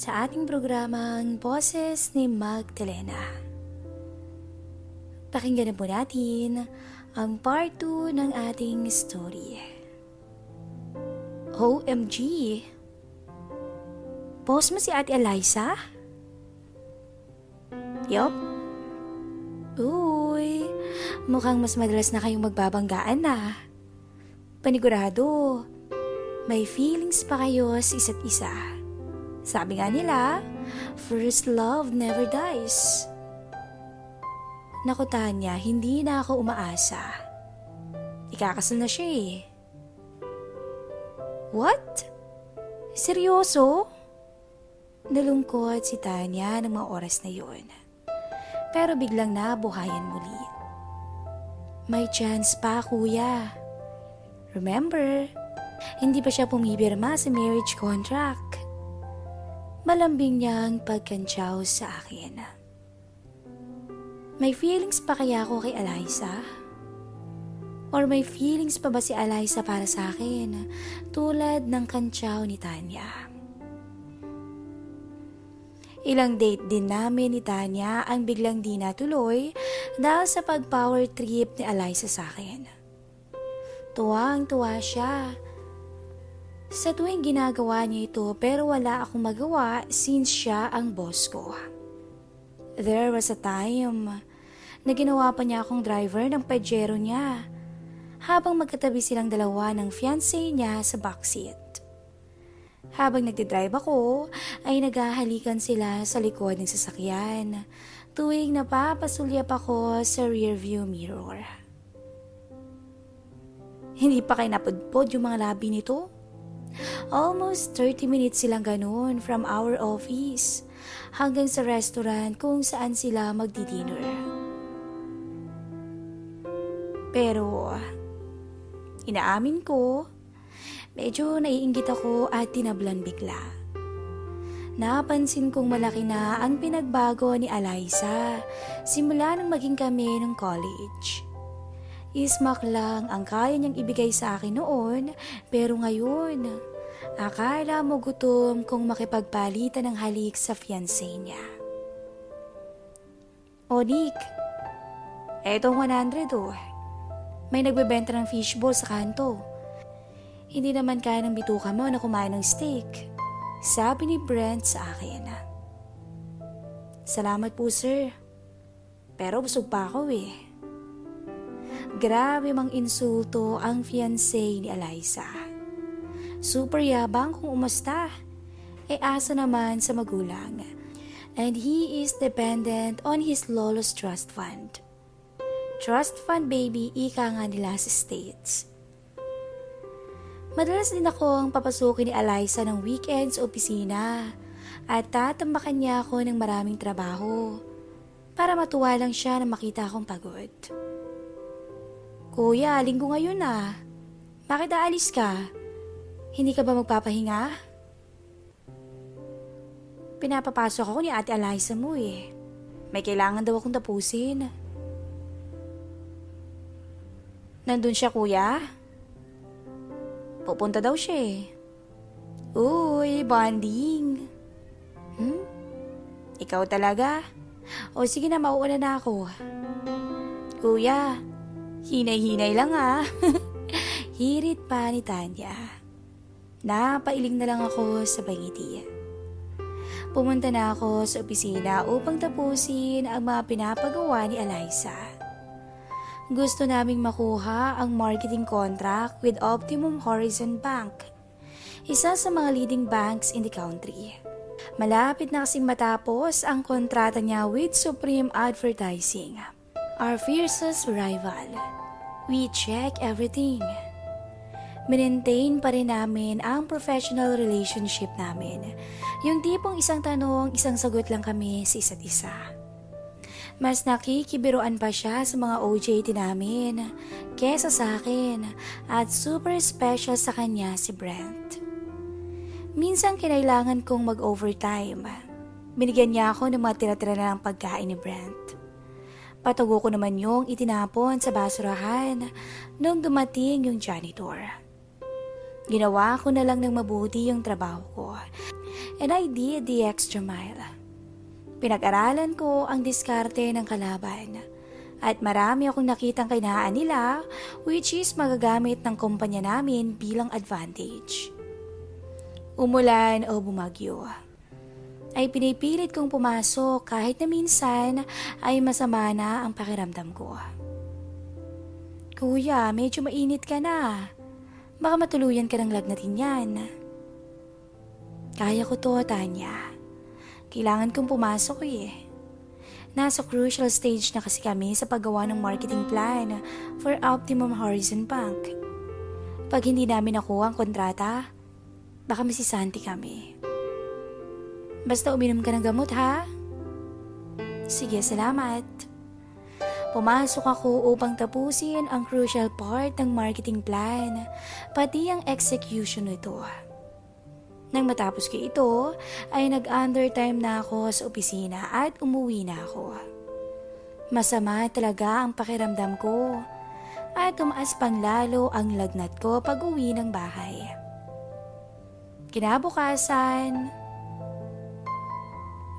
sa ating programang Boses ni Magdalena. Pakinggan na po natin ang part 2 ng ating story. OMG! Boss mo si Ate Eliza? Yup. Uy, mukhang mas madalas na kayong magbabanggaan na. Panigurado, may feelings pa kayo sa isa't isa. Sabi nga nila, first love never dies. Naku Tanya, hindi na ako umaasa. Ikakasal na siya eh. What? Seryoso? Nalungkot si Tanya ng mga oras na yun. Pero biglang nabuhayan muli. May chance pa, kuya. Remember, hindi pa siya pumipirma sa marriage contract. Malambing niyang pagkantsaw sa akin. May feelings pa kaya ako kay Eliza? Or may feelings pa ba si Eliza para sa akin tulad ng kantsaw ni Tanya? Ilang date din namin ni Tanya ang biglang di natuloy dahil sa pag-power trip ni Eliza sa akin. Tuwang-tuwa siya. Sa tuwing ginagawa niya ito pero wala akong magawa since siya ang boss ko. There was a time na ginawa pa niya akong driver ng Pajero niya habang magkatabi silang dalawa ng fiancé niya sa backseat. Habang nagdidrive ako, ay naghahalikan sila sa likod ng sasakyan tuwing napapasulyap ako sa rearview mirror. Hindi pa kayo napudpod yung mga labi nito? Almost 30 minutes silang ganun from our office hanggang sa restaurant kung saan sila magdi-dinner. Pero, inaamin ko, medyo naiinggit ako at tinablan bigla. Napansin kong malaki na ang pinagbago ni Eliza simula nang maging kami ng college. Ismak lang ang kaya niyang ibigay sa akin noon, pero ngayon, akala mo gutom kung makipagpalitan ng halik sa fiancé niya. O Nick, etong 100 oh. May nagbebenta ng fishball sa kanto. Hindi naman kaya ng bituka mo na kumain ng steak. Sabi ni Brent sa akin. Salamat po sir. Pero busog pa ako eh. Grabe mang insulto ang fiancé ni Eliza. Super yabang kung umasta. E asa naman sa magulang. And he is dependent on his lolo's trust fund. Trust fund baby, ika nga nila sa States. Madalas din ako ang papasukin ni Eliza ng weekends opisina at tatambakan niya ako ng maraming trabaho para matuwa lang siya na makita akong pagod. Kuya, linggo ngayon ah. Bakit aalis ka? Hindi ka ba magpapahinga? Pinapapasok ako ni Ate Eliza mo eh. May kailangan daw akong tapusin. Nandun siya kuya? Pupunta daw siya eh. Uy, bonding. Hmm? Ikaw talaga? O sige na, mauuna na ako. Kuya, hinay-hinay lang ah. Hirit pa ni Tanya. Napailing na lang ako sa bangiti. Pumunta na ako sa opisina upang tapusin ang mga pinapagawa ni Eliza. Gusto naming makuha ang marketing contract with Optimum Horizon Bank, isa sa mga leading banks in the country. Malapit na kasing matapos ang kontrata niya with Supreme Advertising, our fiercest rival. We check everything. Maintain pa rin namin ang professional relationship namin. Yung tipong isang tanong, isang sagot lang kami sa isa't isa. Mas nakikibiruan pa siya sa mga OJT namin kesa sa akin at super special sa kanya si Brent. Minsan kinailangan kong mag-overtime. Binigyan niya ako ng mga tira-tira na ng pagkain ni Brent. Patugo ko naman yung itinapon sa basurahan nung dumating yung janitor. Ginawa ko na lang ng mabuti yung trabaho ko. And I did the extra mile. Pinag-aralan ko ang diskarte ng kalaban. At marami akong nakitang kainaan nila which is magagamit ng kumpanya namin bilang advantage. Umulan o bumagyo. Ay pinipilit kong pumasok kahit na minsan ay masama na ang pakiramdam ko. Kuya, medyo mainit ka na. Baka matuluyan ka ng lagnatin yan. Kaya ko to, Tanya. Kailangan kong pumasok eh. Nasa crucial stage na kasi kami sa paggawa ng marketing plan for Optimum Horizon Bank. Pag hindi namin nakuha ang kontrata, baka masisanti kami. Basta uminom ka ng gamot ha? Sige, salamat. Pumasok ako upang tapusin ang crucial part ng marketing plan, pati ang execution nito. Nang matapos ko ito, ay nag-undertime na ako sa opisina at umuwi na ako. Masama talaga ang pakiramdam ko at tumaas pang lalo ang lagnat ko pag uwi ng bahay. Kinabukasan,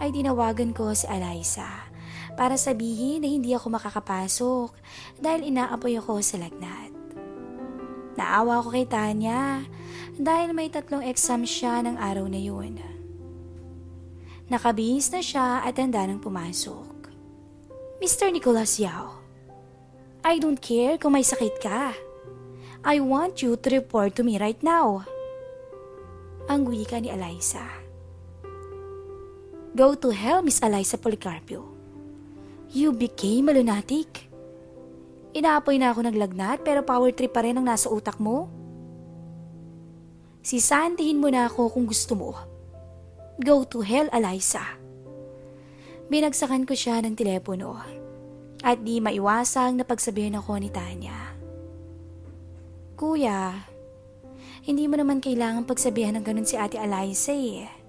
ay tinawagan ko si Eliza para sabihin na hindi ako makakapasok dahil inaapoy ako sa lagnat. Naawa ko kay Tanya dahil may tatlong exam siya ng araw na yun. Nakabihis na siya at handa nang pumasok. Mr. Nicholas Yao, I don't care kung may sakit ka. I want you to report to me right now. Ang wika ni Eliza. Go to hell, Miss Eliza Policarpio. You became a lunatic. Inaapoy na ako ng lagnat pero power trip pa rin ang nasa utak mo. Sisantihin mo na ako kung gusto mo. Go to hell, Eliza. Binagsakan ko siya ng telepono at di maiwasang napagsabihan ako ni Tanya. Kuya, hindi mo naman kailangan pagsabihan ng ganun si Ate Eliza eh.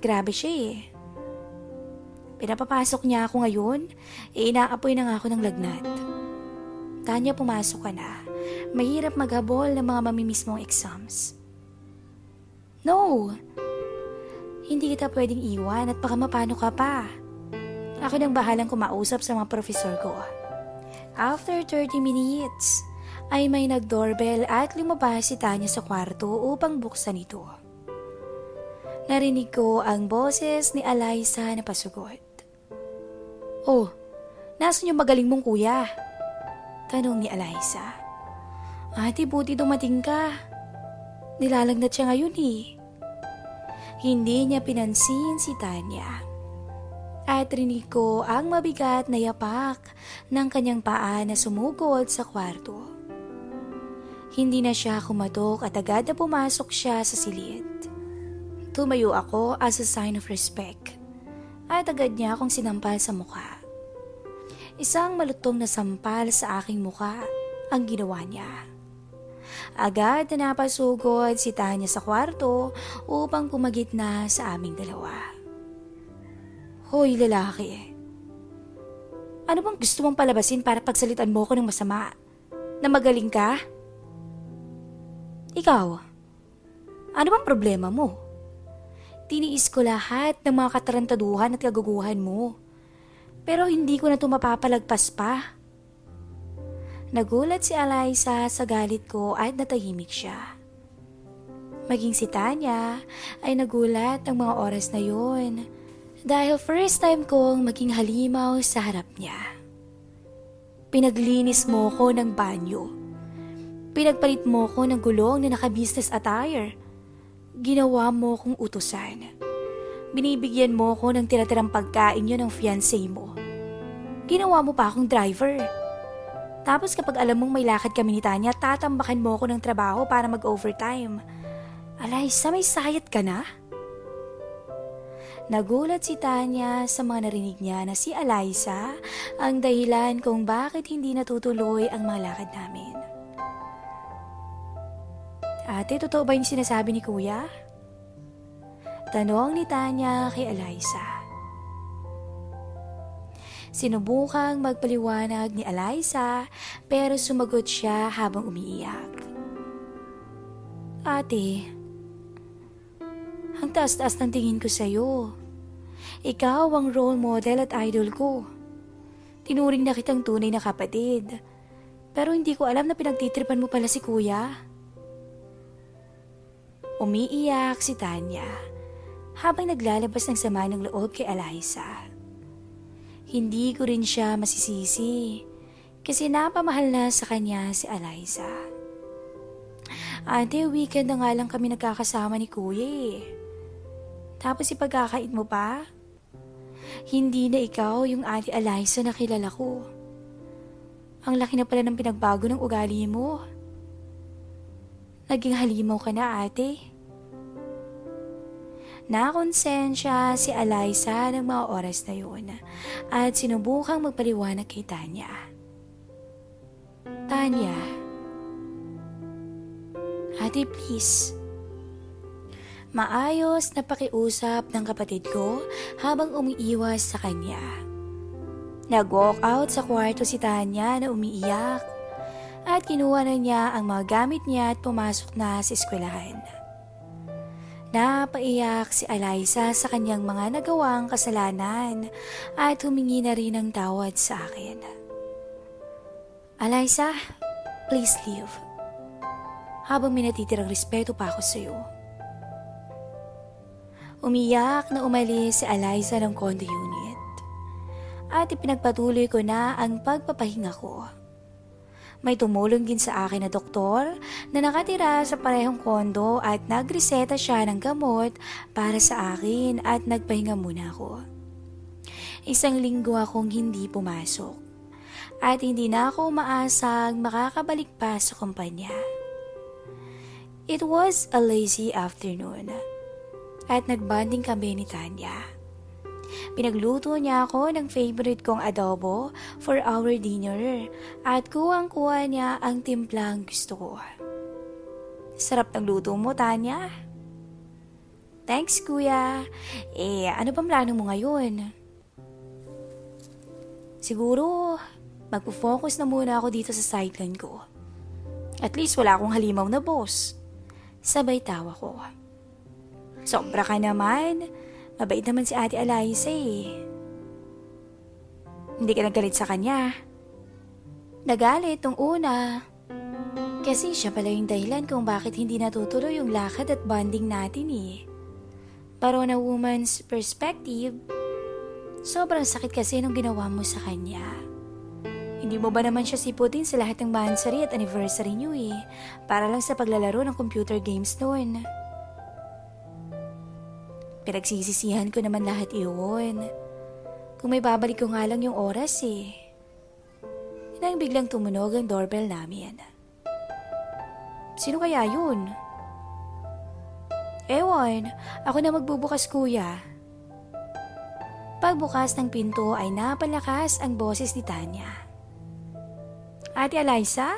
Grabe siya eh. Pinapapasok niya ako ngayon, e inaapoy na nga ako ng lagnat. Tanya, pumasok ka na. Mahirap maghabol ng mga mamimiss mong exams. No! Hindi kita pwedeng iwan at baka mapano ka pa. Ako nang bahalang kumausap sa mga profesor ko. After 30 minutes, ay may nag-doorbell at lumabas si Tanya sa kwarto upang buksan ito. Narinig ko ang boses ni Eliza na pasugot. Oh, nasan yung magaling mong kuya? Tanong ni Eliza. Ate, buti dumating ka. Nilalagnat siya ngayon eh. Hindi niya pinansin si Tanya. At rinig ko ang mabigat na yapak ng kanyang paa na sumugod sa kwarto. Hindi na siya kumatok at agad na pumasok siya sa silid. Tumayo ako as a sign of respect at agad niya akong sinampal sa mukha. Isang malutong na sampal sa aking mukha ang ginawa niya. Agad na napasugod si Tanya sa kwarto upang pumagitna sa aming dalawa. Hoy lalaki, ano bang gusto mong palabasin para pagsalitan mo ko ng masama? Na magaling ka? Ikaw, ano bang problema mo? Tiniis ko lahat ng mga katarantaduhan at kaguguhan mo. Pero hindi ko na ito mapapalagpas pa. Nagulat si Eliza sa galit ko at natahimik siya. Maging si Tanya ay nagulat ang mga oras na yun dahil first time kong maging halimaw sa harap niya. Pinaglinis mo ko ng banyo. Pinagpalit mo ko ng gulong na naka-business attire. Ginawa mo kong utusan. Binibigyan mo ko ng tira-tirang pagkain yun ng fiancé mo. Ginawa mo pa akong driver. Tapos kapag alam mong may lakad kami ni Tanya, tatambakan mo ko ng trabaho para mag-overtime. Alaysa, may sayat ka na? Nagulat si Tanya sa mga narinig niya na si Eliza ang dahilan kung bakit hindi natutuloy ang mga lakad namin. Ate, totoo ba yung sinasabi ni Kuya? Tanong ni Tanya kay Eliza. Sinubukang magpaliwanag ni Eliza pero sumagot siya habang umiiyak. Ate, Ang taas-taas ng tingin ko sa'yo. Ikaw ang role model at idol ko. Tinuring na kitang tunay na kapatid. Pero hindi ko alam na pinagtitripan mo pala si kuya. Umiiyak si Tanya habang naglalabas ng sama ng loob kay Eliza. Hindi ko rin siya masisisi kasi napamahal na sa kanya si Eliza. Ate, weekend na nga lang kami nagkakasama ni kuya eh. Tapos ipagkakait mo pa? Hindi na ikaw yung ate Eliza na kilala ko. Ang laki na pala ng pinagbago ng ugali mo. Naging halimaw ka na ate. Nakonsensya si Eliza ng mga oras na yun at sinubukang magpaliwanag kay Tanya. Tanya, ate please. Maayos na pakiusap ng kapatid ko habang umiiwas sa kanya. Nag-walk out sa kwarto si Tanya na umiiyak at kinuha na niya ang mga gamit niya at pumasok na sa eskwelahan. Napaiyak si Eliza sa kanyang mga nagawang kasalanan at humingi na rin ng tawad sa akin. Eliza, please leave. Habang may natitirang respeto pa ako sa iyo. Umiyak na umalis si Eliza ng condo unit. At ipinagpatuloy ko na ang pagpapahinga ko. May tumulong din sa akin na doktor na nakatira sa parehong kondo at nagreseta siya ng gamot para sa akin at nagpahinga muna ako. Isang linggo akong hindi pumasok at hindi na ako umaasang makakabalik pa sa kumpanya. It was a lazy afternoon at nagbanding kami ni Tanya. Pinagluto niya ako ng favorite kong adobo for our dinner at kuwang-kuha niya ang timplang gusto ko. Sarap ng luto mo, Tanya. Thanks, kuya. Eh, ano bang plano mo ngayon? Siguro, magpo-focus na muna ako dito sa sideline ko. At least wala akong halimaw na boss. Sabay tawa ko. Sobra ka naman. Mabait naman si Ate Eliza eh. Hindi ka nagalit sa kanya. Nagalit nung una. Kasi siya pala yung dahilan kung bakit hindi natutuloy yung lakad at bonding natin eh. Pero na woman's perspective, sobrang sakit kasi nung ginawa mo sa kanya. Hindi mo ba naman siya siputin sa lahat ng mansari at anniversary niyo eh, para lang sa paglalaro ng computer games noon. Pinagsisisihan ko naman lahat iyon. Kung may babalik ko nga lang yung oras eh. Nang biglang tumunog ang doorbell namin. Sino kaya yun? Ewan, ako na magbubukas kuya. Pagbukas ng pinto ay napalakas ang boses ni Tanya. Ate Eliza?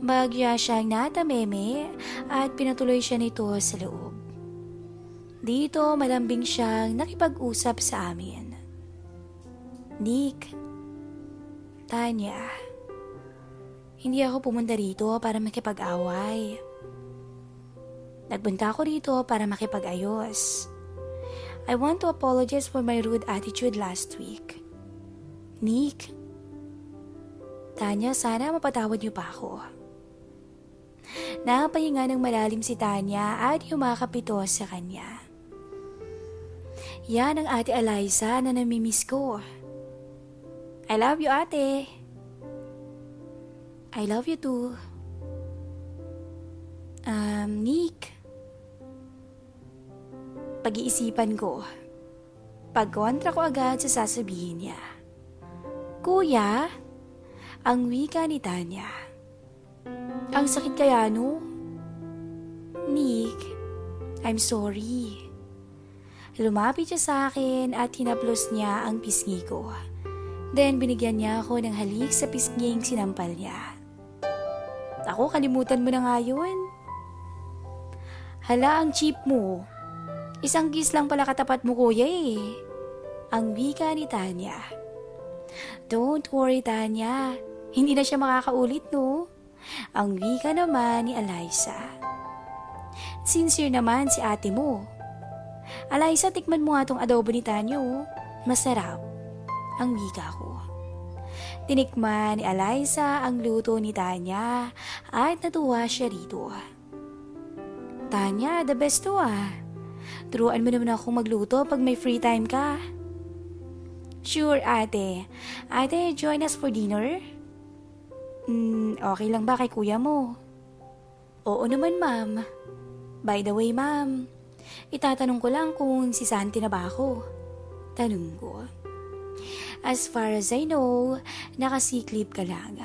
Bagya siyang natameme at pinatuloy siya nito sa loob. Dito malambing siyang nakipag-usap sa amin. Nick, Tanya, hindi ako pumunta rito para makipag-away. Nagpunta ako rito para makipag-ayos. I want to apologize for my rude attitude last week. Nick, Tanya, sana mapatawad niyo pa ako. Napahinga ng malalim si Tanya at yumakap ito sa kanya. Yan ang ate Eliza na namimiss ko. I love you ate. I love you too. Um, Nick. Pag-iisipan ko. Pagkontra ko agad sa sasabihin niya. Kuya, ang wika ni Tanya. Ang sakit kaya no? Nick, I'm sorry. Lumapit siya sa akin at hinaplos niya ang pisngi ko. Then binigyan niya ako ng halik sa pisnging sinampal niya. Ako, kalimutan mo na nga yun. Hala, ang cheap mo. Isang kiss lang pala katapat mo kuya eh. Ang wika ni Tanya. Don't worry Tanya, hindi na siya makakaulit no. Ang wika naman ni Eliza. Sincere naman si ate mo. Alaysa, tikman mo nga tong adobo ni Tanya oh. Masarap. Ang wika ko. Tinikman ni Alaysa ang luto ni Tanya at natuwa siya rito. Tanya, the best to ah. Turuan mo naman ako magluto pag may free time ka. Sure, ate. Ate, join us for dinner? Hmm, okay lang ba kay kuya mo? Oo naman, ma'am. By the way, ma'am, itatanong ko lang kung si Santi na ba ako. Tanong ko. As far as I know, nakasiklip ka lang.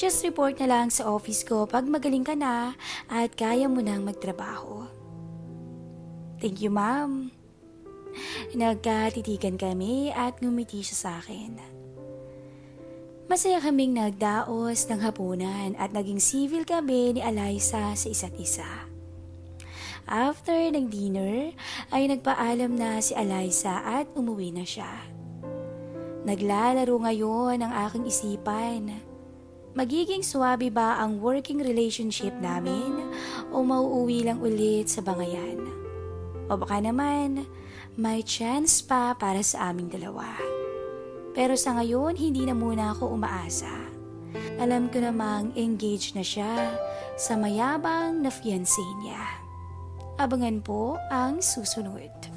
Just report na lang sa office ko pag magaling ka na at kaya mo nang magtrabaho. Thank you, ma'am. Nagkatitigan kami at ngumiti siya sa akin. Masaya kaming nagdaos ng hapunan at naging civil kami ni Eliza sa isa't isa. After ng dinner, ay nagpaalam na si Eliza at umuwi na siya. Naglalaro ngayon ang aking isipan. Magiging swabe ba ang working relationship namin o mauuwi lang ulit sa bangayan? O baka naman, may chance pa para sa aming dalawa. Pero sa ngayon, hindi na muna ako umaasa. Alam ko namang engaged na siya sa mayabang na fiancé niya. Abangan po ang susunod.